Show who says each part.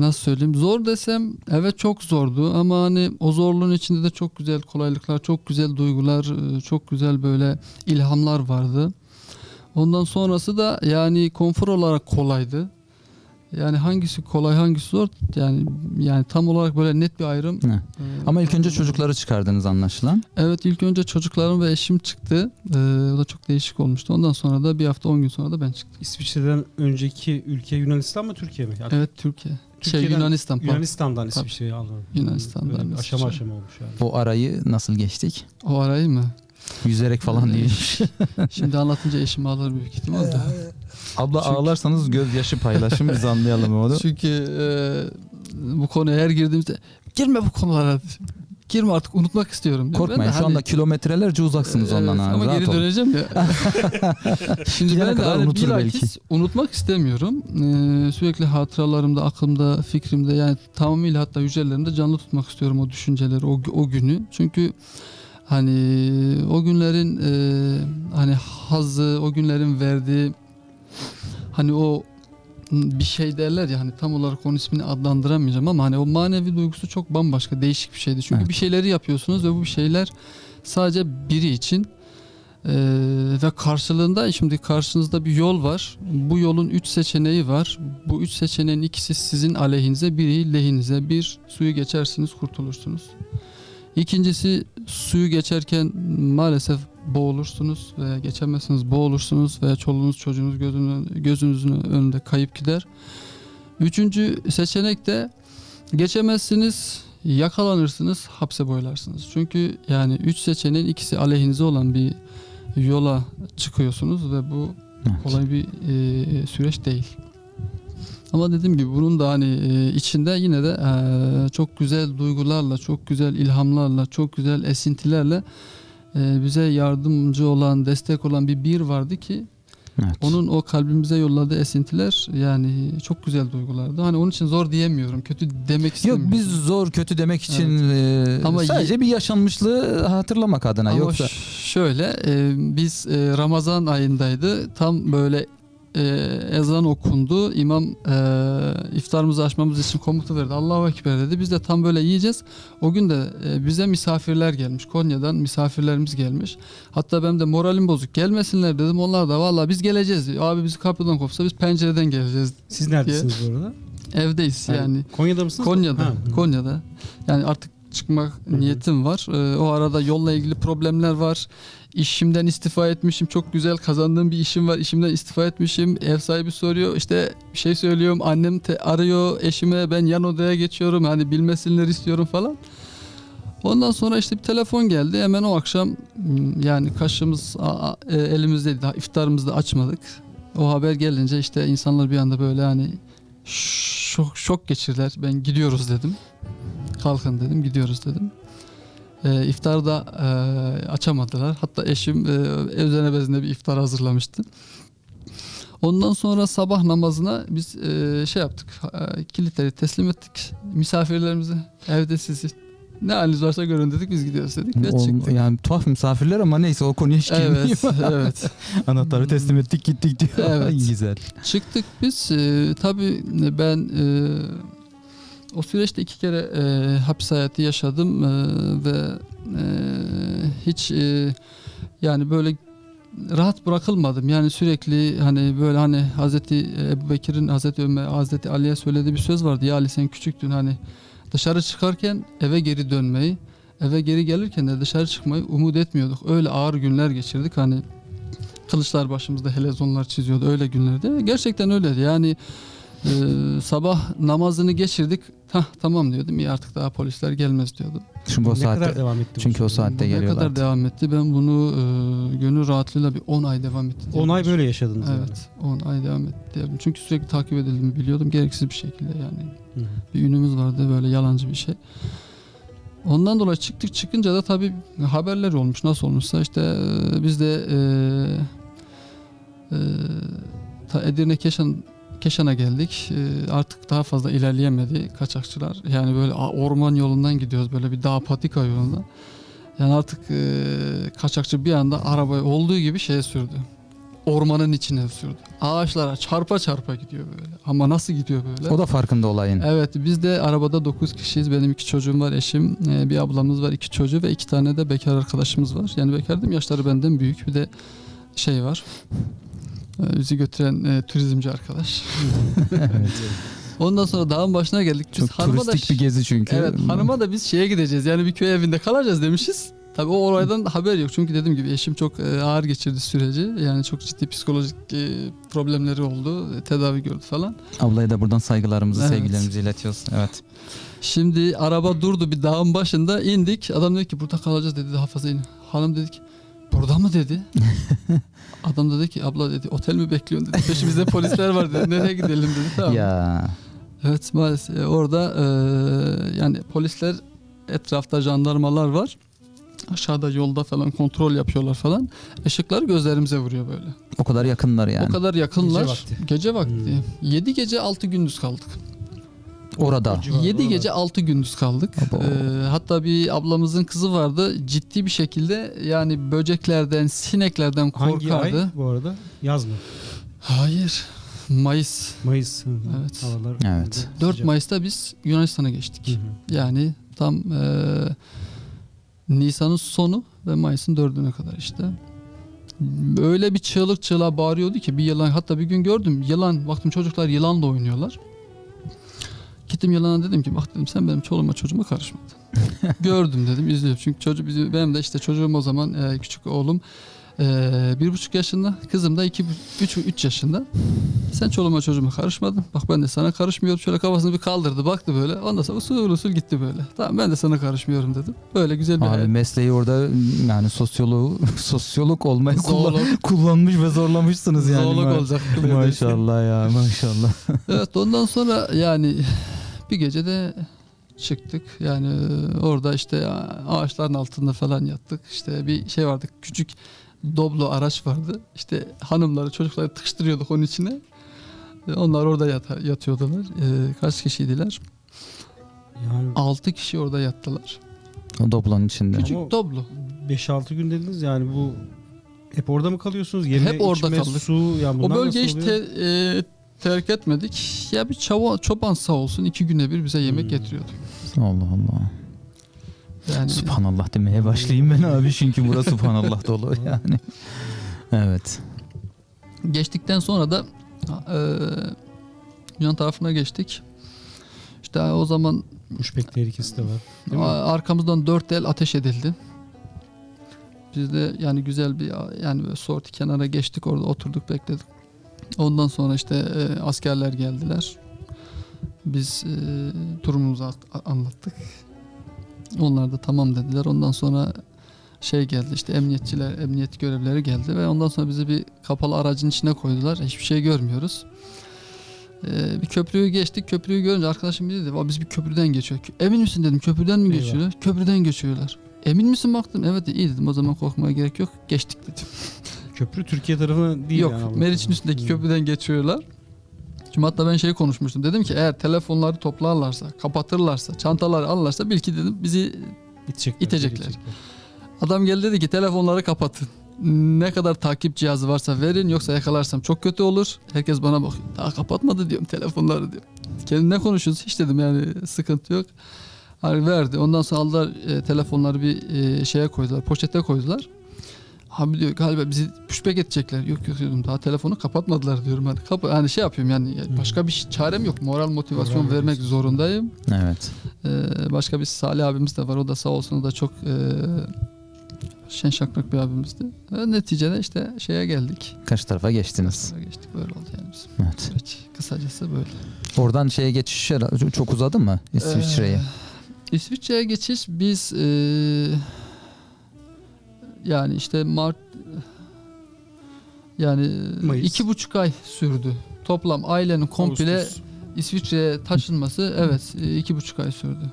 Speaker 1: nasıl söyleyeyim zor desem evet çok zordu ama hani o zorluğun içinde de çok güzel kolaylıklar, çok güzel duygular, e, çok güzel böyle ilhamlar vardı. Ondan sonrası da yani konfor olarak kolaydı. Yani hangisi kolay hangisi zor yani yani tam olarak böyle net bir ayrım.
Speaker 2: Ne?
Speaker 1: e,
Speaker 2: Ama ilk önce çocukları çıkardınız anlaşılan.
Speaker 1: Evet ilk önce çocuklarım ve eşim çıktı. E, o da çok değişik olmuştu. Ondan sonra da bir hafta 10 gün sonra da ben çıktım.
Speaker 3: İsviçre'den önceki ülke Yunanistan mı Türkiye mi? Yani
Speaker 1: Evet Türkiye. Şey
Speaker 3: Türkiye'den-
Speaker 1: Yunanistan pardon.
Speaker 3: Yunanistan'dan
Speaker 1: Tabii.
Speaker 3: İsviçre'ye aldım.
Speaker 1: Yunanistan'dan
Speaker 3: Böyle bir aşama aşama olmuş yani.
Speaker 2: O arayı nasıl geçtik?
Speaker 1: O arayı mı?
Speaker 2: Yüzerek falan
Speaker 1: Ee,
Speaker 2: değil.
Speaker 1: Şimdi anlatınca eşim ağlar büyük ihtimal de.
Speaker 2: Abla
Speaker 1: Çünkü-
Speaker 2: ağlarsanız gözyaşı paylaşın biz anlayalım onu.
Speaker 1: Çünkü e, bu konuya her girdiğimizde girme bu konulara. Girme artık unutmak istiyorum. diyor. Ben
Speaker 2: Korkmayın
Speaker 1: de
Speaker 2: şu
Speaker 1: hani-
Speaker 2: anda kilometrelerce uzaksınız
Speaker 1: Evet,
Speaker 2: ondan. ha,
Speaker 1: Ama
Speaker 2: rahat
Speaker 1: geri
Speaker 2: olun.
Speaker 1: döneceğim ya. Şimdi
Speaker 2: Gidene
Speaker 1: ben de
Speaker 2: kadar
Speaker 1: hani
Speaker 2: unutur
Speaker 1: bilakis unutmak istemiyorum. Ee, sürekli hatıralarımda, aklımda, fikrimde yani tamamıyla hatta hücrelerimde canlı tutmak istiyorum o düşünceleri, o, o günü. Çünkü hani o günlerin e, hani hazzı, o günlerin verdiği hani o bir şey derler ya hani tam olarak onun ismini adlandıramayacağım ama hani o manevi duygusu çok bambaşka değişik bir şeydi. Çünkü
Speaker 2: Evet.
Speaker 1: bir şeyleri yapıyorsunuz ve bu bir şeyler sadece biri için Ee, ve karşılığında şimdi karşınızda bir yol var. Bu yolun üç seçeneği var. Bu üç seçeneğin ikisi sizin aleyhinize, biri lehinize. Bir suyu geçersiniz, kurtulursunuz. İkincisi suyu geçerken maalesef boğulursunuz veya geçemezsiniz, boğulursunuz veya çoluğunuz çocuğunuz gözünün, gözünüzün önünde kayıp gider. Üçüncü seçenek de geçemezsiniz, yakalanırsınız, hapse boylarsınız. Çünkü yani üç seçeneğin ikisi aleyhinize olan bir yola çıkıyorsunuz ve bu
Speaker 2: Evet.
Speaker 1: kolay bir e, süreç değil. Ama dediğim gibi bunun da hani e, içinde yine de e, çok güzel duygularla, çok güzel ilhamlarla, çok güzel esintilerle e, bize yardımcı olan, destek olan bir bir vardı ki
Speaker 2: Evet.
Speaker 1: onun o kalbimize yolladığı esintiler yani çok güzel duygulardı. Hani onun için zor diyemiyorum, kötü demek
Speaker 2: Yok
Speaker 1: istemiyorum.
Speaker 2: biz zor kötü demek için e,
Speaker 1: Ama
Speaker 2: sadece bir yaşanmışlığı hatırlamak adına
Speaker 1: Ama
Speaker 2: yoksa
Speaker 1: şöyle e, biz e, Ramazan ayındaydı. Tam böyle e, ezan okundu. İmam e, iftarımızı açmamız için komutu verdi. Allahu Ekber dedi. Biz de tam böyle yiyeceğiz. O gün de e, bize misafirler gelmiş. Konya'dan misafirlerimiz gelmiş. Hatta benim de moralim bozuk. Gelmesinler dedim. Onlar da vallahi biz geleceğiz. Abi bizi kapıdan kopsa biz pencereden geleceğiz.
Speaker 3: Siz neredesiniz bu arada?
Speaker 1: Evdeyiz yani.
Speaker 3: Konya'da mısınız?
Speaker 1: Konya'da.
Speaker 3: Ha.
Speaker 1: Konya'da. Yani artık çıkmak
Speaker 3: hı.
Speaker 1: niyetim var. Ee, o arada yolla ilgili problemler var. İşimden istifa etmişim. Çok güzel kazandığım bir işim var. İşimden istifa etmişim. Ev sahibi soruyor. İşte bir şey söylüyorum. Annem te- arıyor eşime. Ben yan odaya geçiyorum. Hani bilmesinler istiyorum falan. Ondan sonra işte bir telefon geldi. Hemen o akşam m, yani kaşımız e, elimizdeydi. Daha iftarımızı da açmadık. O haber gelince işte insanlar bir anda böyle hani şok, şok geçirdiler. Ben gidiyoruz dedim. Kalkın dedim gidiyoruz dedim. Ee, iftarda e, açamadılar. Hatta eşim e, özene bezine bir iftar hazırlamıştı. Ondan sonra sabah namazına biz e, şey yaptık. E, kilitleri teslim ettik. Misafirlerimizi evde sizi ne haliniz varsa görün dedik biz gidiyoruz dedik ve çıktık.
Speaker 2: yani tuhaf misafirler ama neyse o konuya hiç girmeyeyim.
Speaker 1: Evet, evet.
Speaker 2: Anahtarı teslim ettik gittik diyor.
Speaker 1: Evet.
Speaker 2: Güzel.
Speaker 1: Çıktık biz. E, tabii ben e, o süreçte iki kere e, hapis hayatı yaşadım e, ve e, hiç e, yani böyle rahat bırakılmadım. Yani sürekli hani böyle hani Hazreti Ebu Bekir'in Hazreti Ömer, Hazreti Ali'ye söylediği bir söz vardı. Ya Ali sen küçüktün hani dışarı çıkarken eve geri dönmeyi, eve geri gelirken de dışarı çıkmayı umut etmiyorduk. Öyle ağır günler geçirdik hani kılıçlar başımızda helezonlar çiziyordu öyle günlerde. Gerçekten öyleydi. Yani e, sabah namazını geçirdik. Hah tamam diyordum. İyi artık daha polisler gelmez diyordum.
Speaker 2: Çünkü o
Speaker 3: ne kadar
Speaker 2: saatte
Speaker 3: devam etti bu
Speaker 2: çünkü o
Speaker 3: süreç?
Speaker 2: saatte
Speaker 1: ne
Speaker 2: geliyorlar.
Speaker 1: kadar devam etti? Ben bunu e, gönül rahatlığıyla bir 10 ay devam etti.
Speaker 3: 10 ay böyle yaşadınız.
Speaker 1: Evet 10 ay devam etti. diyebilirim. Çünkü sürekli takip edildiğimi biliyordum. Gereksiz bir şekilde yani.
Speaker 3: Hı hı.
Speaker 1: Bir ünümüz vardı böyle yalancı bir şey. Ondan dolayı çıktık çıkınca da tabii haberler olmuş nasıl olmuşsa işte e, biz de e, e, ta Edirne Keşan Keşan'a geldik. E, artık daha fazla ilerleyemedi kaçakçılar. Yani böyle orman yolundan gidiyoruz böyle bir dağ patika yolunda. Yani artık e, kaçakçı bir anda arabayı olduğu gibi şeye sürdü. ormanın içine sürdü. Ağaçlara çarpa çarpa gidiyor böyle. Ama nasıl gidiyor böyle?
Speaker 2: O da farkında olayın.
Speaker 1: Evet biz de arabada 9 kişiyiz. Benim iki çocuğum var, eşim, e, bir ablamız var, iki çocuğu ve iki tane de bekar arkadaşımız var. Yani bekar dedim yaşları benden büyük. Bir de şey var. E, Bizi götüren e, turizmci arkadaş.
Speaker 2: evet.
Speaker 1: Ondan sonra dağın başına geldik. Biz
Speaker 2: Çok
Speaker 1: hanıma da
Speaker 2: turistik bir gezi çünkü.
Speaker 1: Evet hanıma da biz şeye gideceğiz. Yani bir köy evinde kalacağız demişiz. Tabii o olaydan haber yok. Çünkü dediğim gibi eşim çok e, ağır geçirdi süreci. Yani çok ciddi psikolojik e, problemleri oldu. E, Tedavi gördü falan.
Speaker 2: Ablaya da buradan saygılarımızı,
Speaker 1: Evet.
Speaker 2: sevgilerimizi iletiyoruz. Evet.
Speaker 1: Şimdi araba durdu bir dağın başında indik. Adam dedi ki burada kalacağız dedi daha fazla in. Hanım dedi ki burada mı dedi. Adam da dedi ki abla dedi otel mi bekliyorsun dedi. Peşimizde polisler var dedi. Nereye gidelim dedi. Tamam.
Speaker 2: Ya
Speaker 1: Evet maalesef E, orada e, yani polisler etrafta jandarmalar var. Aşağıda yolda falan kontrol yapıyorlar falan. Işıklar gözlerimize vuruyor böyle.
Speaker 2: o kadar yakınlar yani.
Speaker 1: O kadar yakınlar.
Speaker 3: Gece vakti.
Speaker 1: Gece vakti.
Speaker 3: Hmm.
Speaker 1: 7 gece 6 gündüz kaldık.
Speaker 2: Orada.
Speaker 3: O civarda
Speaker 1: 7
Speaker 3: orada.
Speaker 1: gece 6 gündüz kaldık. Ee, hatta bir ablamızın kızı vardı. Ciddi bir şekilde yani böceklerden, sineklerden
Speaker 3: Hangi
Speaker 1: korkardı.
Speaker 3: ay bu arada? Yaz mı?
Speaker 1: Hayır. Mayıs.
Speaker 3: Mayıs. Hı hı.
Speaker 1: Evet.
Speaker 3: Havalar
Speaker 2: Evet.
Speaker 1: 4
Speaker 3: sıcak.
Speaker 1: Mayıs'ta biz Yunanistan'a geçtik.
Speaker 3: Hı hı.
Speaker 1: Yani tam e, Nisan'ın sonu ve Mayıs'ın 4'üne kadar işte. Öyle bir çığlık çığlığa bağırıyordu ki bir yılan hatta bir gün gördüm yılan baktım çocuklar yılanla oynuyorlar. Gittim yılana dedim ki bak dedim sen benim çoluğuma çocuğuma karışmadın. Gördüm dedim izliyorum çünkü çocuk bizim benim de işte çocuğum o zaman e, küçük oğlum e, bir buçuk yaşında kızım da iki üç, üç yaşında. Sen çoluğuma çocuğuma karışmadın. Bak ben de sana karışmıyorum. Şöyle kafasını bir kaldırdı baktı böyle. Ondan sonra usul usul gitti böyle. Tamam ben de sana karışmıyorum dedim. Böyle güzel bir
Speaker 2: Abi mesleği orada yani sosyoloğu sosyolog olmayı kullan- kullanmış ve zorlamışsınız yani.
Speaker 1: Zoolog olacak.
Speaker 2: Maşallah ya maşallah.
Speaker 1: evet ondan sonra yani bir gece de çıktık. Yani orada işte ağaçların altında falan yattık. İşte bir şey vardı küçük Doblo araç vardı. İşte hanımları çocukları tıkıştırıyorduk onun içine. Onlar orada yata, yatıyordular. Ee, kaç kişiydiler?
Speaker 3: Yani
Speaker 1: 6 kişi orada yattılar.
Speaker 2: O doblanın içinde.
Speaker 1: Küçük
Speaker 3: Ama-
Speaker 1: Doblo.
Speaker 3: 5-6 gün dediniz yani bu hep orada mı kalıyorsunuz? Yeme,
Speaker 1: Hep orada
Speaker 3: içme,
Speaker 1: kaldık.
Speaker 3: su yani
Speaker 1: O bölgeyi hiç te- e, terk etmedik. Ya bir çava, çoban sağ olsun iki güne bir bize yemek
Speaker 3: Hmm.
Speaker 1: getiriyordu.
Speaker 2: Allah Allah.
Speaker 1: Yani
Speaker 2: Subhanallah demeye başlayayım ben abi çünkü burası subhanallah dolu yani. Evet.
Speaker 1: geçtikten sonra da e, Yunan tarafına geçtik. İşte o zaman
Speaker 3: Müşbek tehlikesi de var. Değil mi?
Speaker 1: arkamızdan dört el ateş edildi. Biz de yani güzel bir yani böyle sorti kenara geçtik orada oturduk bekledik. Ondan sonra işte e, askerler geldiler. Biz e, durumumuzu anlattık. Onlar da tamam dediler. Ondan sonra şey geldi işte emniyetçiler, emniyet görevlileri geldi ve ondan sonra bizi bir kapalı aracın içine koydular. Hiçbir şey görmüyoruz. Ee, bir köprüyü geçtik. Köprüyü görünce arkadaşım bir dedi "Aa, biz bir köprüden geçiyor. Emin misin dedim köprüden mi
Speaker 3: Eyvah.
Speaker 1: geçiyorlar? Köprüden geçiyorlar. Emin misin baktım? Evet iyi dedim. O zaman korkmaya gerek yok. Geçtik dedim.
Speaker 3: Köprü Türkiye tarafına değil
Speaker 1: yok.
Speaker 3: yani.
Speaker 1: Meriç'in üstündeki köprüden geçiyorlar. Şimdi hatta ben şey konuşmuştum. Dedim ki eğer telefonları toplarlarsa, kapatırlarsa, çantaları alırlarsa bil ki dedim bizi
Speaker 3: İtecekler.
Speaker 1: İtecekler.
Speaker 3: itecekler.
Speaker 1: Adam geldi dedi ki telefonları kapatın. Ne kadar takip cihazı varsa verin yoksa yakalarsam çok kötü olur. Herkes bana bakıyor. Daha kapatmadı diyorum telefonları diyor. Kendine konuşuyoruz hiç dedim yani sıkıntı yok. Hani verdi. Ondan sonra aldılar e, telefonları bir e, şeye koydular. Poşete koydular. Abi diyor galiba bizi pushback edecekler. Yok yok diyorum daha telefonu kapatmadılar diyorum. Hani, kapa hani şey yapıyorum yani
Speaker 3: Hı.
Speaker 1: başka bir çarem yok. Moral motivasyon
Speaker 3: Moral
Speaker 1: vermek zorundayım.
Speaker 2: Evet.
Speaker 1: Ee, başka bir Salih abimiz de var. O da sağ olsun o da çok e, şen şakrak bir abimizdi. Ve neticede işte şeye geldik.
Speaker 2: Kaç tarafa geçtiniz?
Speaker 1: Sonra geçtik böyle oldu yani bizim
Speaker 2: Evet.
Speaker 1: süreç. Kısacası böyle.
Speaker 2: Oradan şeye geçiş çok uzadı mı İsviçre'ye?
Speaker 1: Ee, İsviçre'ye geçiş biz e, yani işte Mart yani
Speaker 3: Mayıs.
Speaker 1: iki buçuk ay sürdü. Toplam ailenin komple
Speaker 3: Ağustos.
Speaker 1: İsviçre'ye taşınması evet iki buçuk ay sürdü.